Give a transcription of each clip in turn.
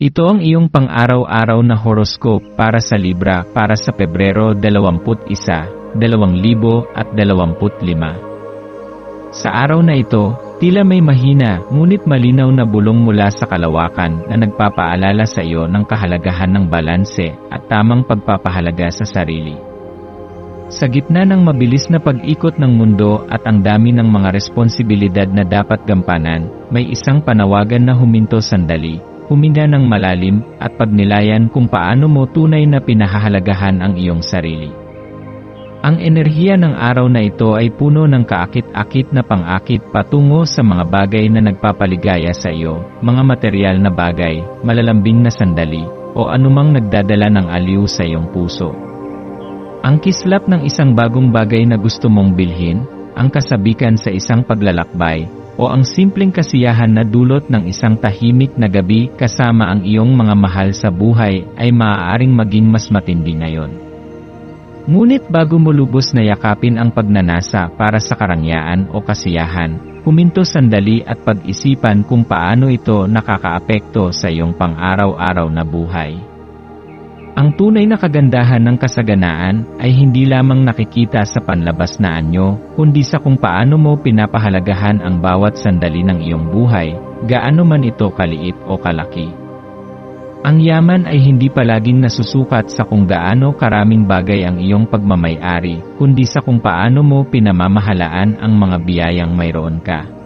Ito ang iyong pang-araw-araw na horoscope para sa Libra para sa Pebrero 21, 2025. Sa araw na ito, tila may mahina ngunit malinaw na bulong mula sa kalawakan na nagpapaalala sa iyo ng kahalagahan ng balanse at tamang pagpapahalaga sa sarili. Sa gitna ng mabilis na pag-ikot ng mundo at ang dami ng mga responsibilidad na dapat gampanan, may isang panawagan na huminto sandali huminga ng malalim at pagnilayan kung paano mo tunay na pinahahalagahan ang iyong sarili. Ang enerhiya ng araw na ito ay puno ng kaakit-akit na pang-akit patungo sa mga bagay na nagpapaligaya sa iyo, mga material na bagay, malalambing na sandali, o anumang nagdadala ng aliw sa iyong puso. Ang kislap ng isang bagong bagay na gusto mong bilhin, ang kasabikan sa isang paglalakbay, o ang simpleng kasiyahan na dulot ng isang tahimik na gabi kasama ang iyong mga mahal sa buhay ay maaaring maging mas matindi ngayon. Ngunit bago mo lubos na yakapin ang pagnanasa para sa karangyaan o kasiyahan, huminto sandali at pag-isipan kung paano ito nakakaapekto sa iyong pang-araw-araw na buhay. Ang tunay na kagandahan ng kasaganaan ay hindi lamang nakikita sa panlabas na anyo, kundi sa kung paano mo pinapahalagahan ang bawat sandali ng iyong buhay, gaano man ito kaliit o kalaki. Ang yaman ay hindi palaging nasusukat sa kung gaano karaming bagay ang iyong pagmamayari, kundi sa kung paano mo pinamamahalaan ang mga biyayang mayroon ka.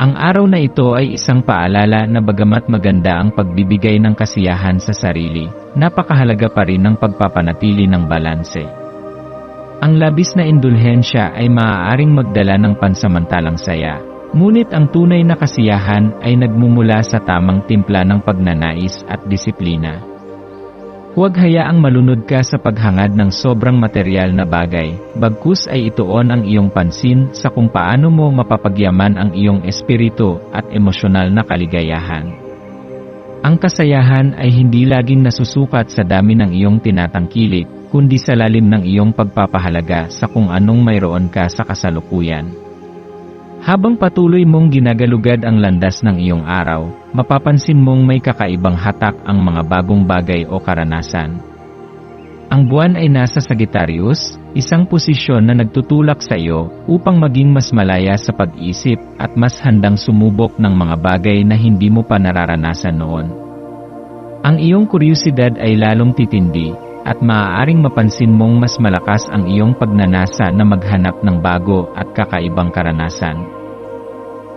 Ang araw na ito ay isang paalala na bagamat maganda ang pagbibigay ng kasiyahan sa sarili, napakahalaga pa rin ng pagpapanatili ng balanse. Ang labis na indulhensya ay maaaring magdala ng pansamantalang saya, ngunit ang tunay na kasiyahan ay nagmumula sa tamang timpla ng pagnanais at disiplina. Huwag hayaang malunod ka sa paghangad ng sobrang material na bagay, bagkus ay ituon ang iyong pansin sa kung paano mo mapapagyaman ang iyong espiritu at emosyonal na kaligayahan. Ang kasayahan ay hindi laging nasusukat sa dami ng iyong tinatangkilik, kundi sa lalim ng iyong pagpapahalaga sa kung anong mayroon ka sa kasalukuyan. Habang patuloy mong ginagalugad ang landas ng iyong araw, mapapansin mong may kakaibang hatak ang mga bagong bagay o karanasan. Ang buwan ay nasa Sagittarius, isang posisyon na nagtutulak sa iyo upang maging mas malaya sa pag-isip at mas handang sumubok ng mga bagay na hindi mo pa nararanasan noon. Ang iyong kuryosidad ay lalong titindi, at maaaring mapansin mong mas malakas ang iyong pagnanasa na maghanap ng bago at kakaibang karanasan.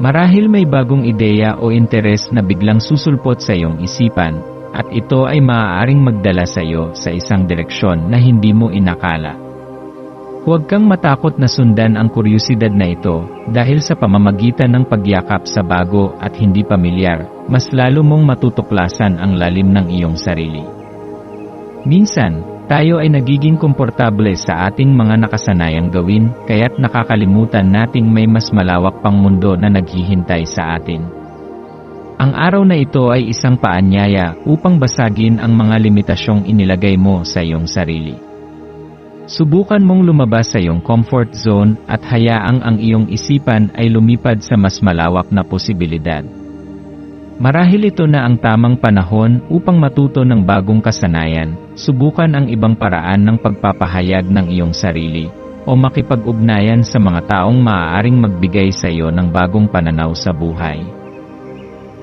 Marahil may bagong ideya o interes na biglang susulpot sa iyong isipan, at ito ay maaaring magdala sa iyo sa isang direksyon na hindi mo inakala. Huwag kang matakot na sundan ang kuryosidad na ito, dahil sa pamamagitan ng pagyakap sa bago at hindi pamilyar, mas lalo mong matutuklasan ang lalim ng iyong sarili. Minsan, tayo ay nagiging komportable sa ating mga nakasanayang gawin, kaya't nakakalimutan nating may mas malawak pang mundo na naghihintay sa atin. Ang araw na ito ay isang paanyaya upang basagin ang mga limitasyong inilagay mo sa iyong sarili. Subukan mong lumabas sa iyong comfort zone at hayaang ang iyong isipan ay lumipad sa mas malawak na posibilidad. Marahil ito na ang tamang panahon upang matuto ng bagong kasanayan, subukan ang ibang paraan ng pagpapahayag ng iyong sarili, o makipag-ugnayan sa mga taong maaaring magbigay sa iyo ng bagong pananaw sa buhay.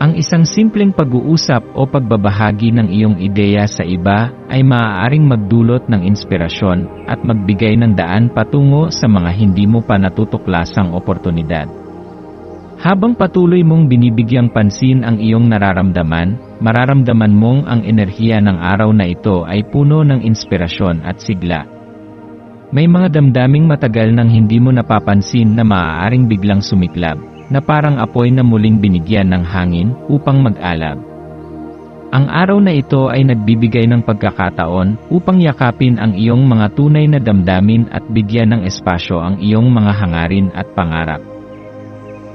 Ang isang simpleng pag-uusap o pagbabahagi ng iyong ideya sa iba ay maaaring magdulot ng inspirasyon at magbigay ng daan patungo sa mga hindi mo pa natutuklasang oportunidad. Habang patuloy mong binibigyang pansin ang iyong nararamdaman, mararamdaman mong ang enerhiya ng araw na ito ay puno ng inspirasyon at sigla. May mga damdaming matagal nang hindi mo napapansin na maaaring biglang sumiklab, na parang apoy na muling binigyan ng hangin upang mag-alab. Ang araw na ito ay nagbibigay ng pagkakataon upang yakapin ang iyong mga tunay na damdamin at bigyan ng espasyo ang iyong mga hangarin at pangarap.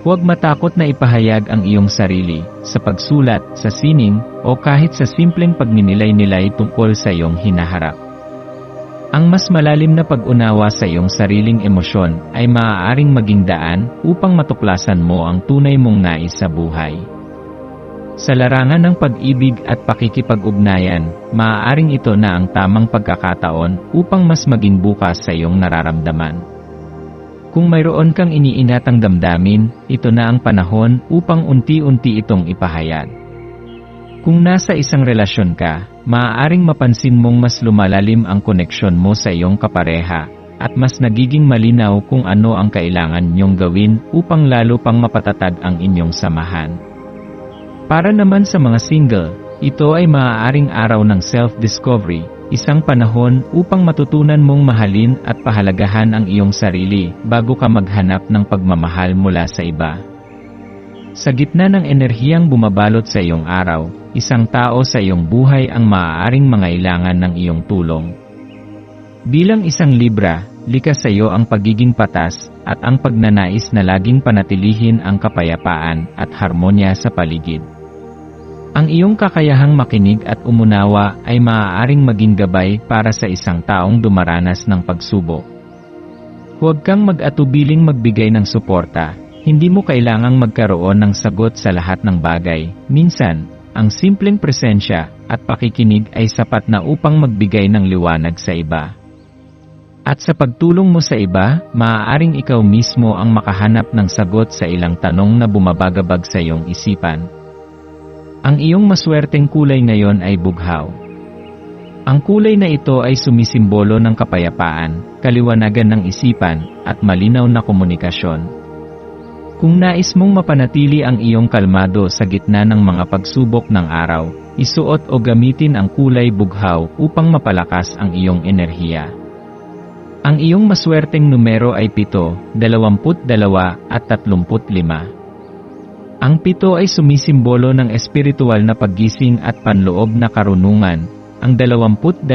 Huwag matakot na ipahayag ang iyong sarili sa pagsulat, sa sining, o kahit sa simpleng pagninilay-nilay tungkol sa iyong hinaharap. Ang mas malalim na pag-unawa sa iyong sariling emosyon ay maaaring maging daan upang matuklasan mo ang tunay mong nais sa buhay. Sa larangan ng pag-ibig at pakikipag-ugnayan, maaaring ito na ang tamang pagkakataon upang mas maging bukas sa iyong nararamdaman. Kung mayroon kang iniinatang damdamin, ito na ang panahon upang unti-unti itong ipahayag. Kung nasa isang relasyon ka, maaaring mapansin mong mas lumalalim ang koneksyon mo sa iyong kapareha, at mas nagiging malinaw kung ano ang kailangan niyong gawin upang lalo pang mapatatag ang inyong samahan. Para naman sa mga single, ito ay maaaring araw ng self-discovery, isang panahon upang matutunan mong mahalin at pahalagahan ang iyong sarili bago ka maghanap ng pagmamahal mula sa iba. Sa gitna ng enerhiyang bumabalot sa iyong araw, isang tao sa iyong buhay ang maaaring mangailangan ng iyong tulong. Bilang isang Libra, likas sa iyo ang pagiging patas at ang pagnanais na laging panatilihin ang kapayapaan at harmonya sa paligid. Ang iyong kakayahang makinig at umunawa ay maaaring maging gabay para sa isang taong dumaranas ng pagsubok. Huwag kang mag-atubiling magbigay ng suporta, hindi mo kailangang magkaroon ng sagot sa lahat ng bagay. Minsan, ang simpleng presensya at pakikinig ay sapat na upang magbigay ng liwanag sa iba. At sa pagtulong mo sa iba, maaaring ikaw mismo ang makahanap ng sagot sa ilang tanong na bumabagabag sa iyong isipan. Ang iyong maswerteng kulay ngayon ay bughaw. Ang kulay na ito ay sumisimbolo ng kapayapaan, kaliwanagan ng isipan, at malinaw na komunikasyon. Kung nais mong mapanatili ang iyong kalmado sa gitna ng mga pagsubok ng araw, isuot o gamitin ang kulay bughaw upang mapalakas ang iyong enerhiya. Ang iyong maswerteng numero ay 7, 22 at 35. Ang pito ay sumisimbolo ng espiritual na paggising at panloob na karunungan. Ang 22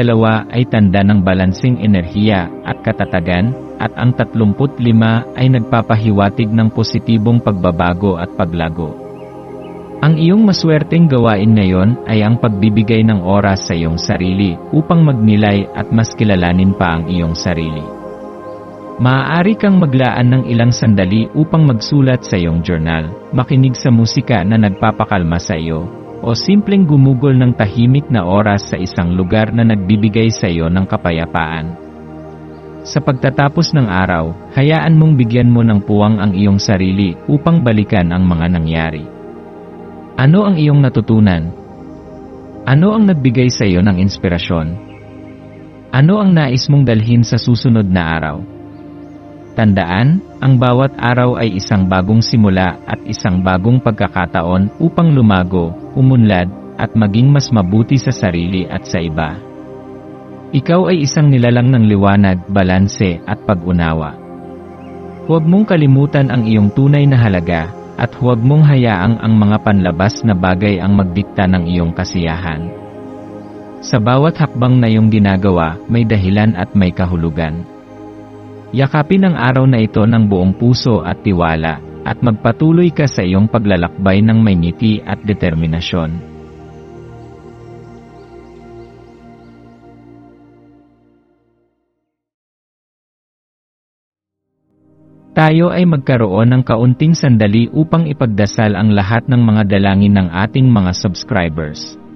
ay tanda ng balansing enerhiya at katatagan, at ang 35 ay nagpapahiwatig ng positibong pagbabago at paglago. Ang iyong maswerteng gawain ngayon ay ang pagbibigay ng oras sa iyong sarili upang magnilay at mas kilalanin pa ang iyong sarili. Maaari kang maglaan ng ilang sandali upang magsulat sa iyong journal, makinig sa musika na nagpapakalma sa iyo, o simpleng gumugol ng tahimik na oras sa isang lugar na nagbibigay sa iyo ng kapayapaan. Sa pagtatapos ng araw, hayaan mong bigyan mo ng puwang ang iyong sarili upang balikan ang mga nangyari. Ano ang iyong natutunan? Ano ang nagbigay sa iyo ng inspirasyon? Ano ang nais mong dalhin sa susunod na araw? Tandaan, ang bawat araw ay isang bagong simula at isang bagong pagkakataon upang lumago, umunlad, at maging mas mabuti sa sarili at sa iba. Ikaw ay isang nilalang ng liwanag, balanse, at pag-unawa. Huwag mong kalimutan ang iyong tunay na halaga, at huwag mong hayaang ang mga panlabas na bagay ang magdikta ng iyong kasiyahan. Sa bawat hakbang na iyong ginagawa, may dahilan at may kahulugan. Yakapin ang araw na ito ng buong puso at tiwala, at magpatuloy ka sa iyong paglalakbay ng may ngiti at determinasyon. Tayo ay magkaroon ng kaunting sandali upang ipagdasal ang lahat ng mga dalangin ng ating mga subscribers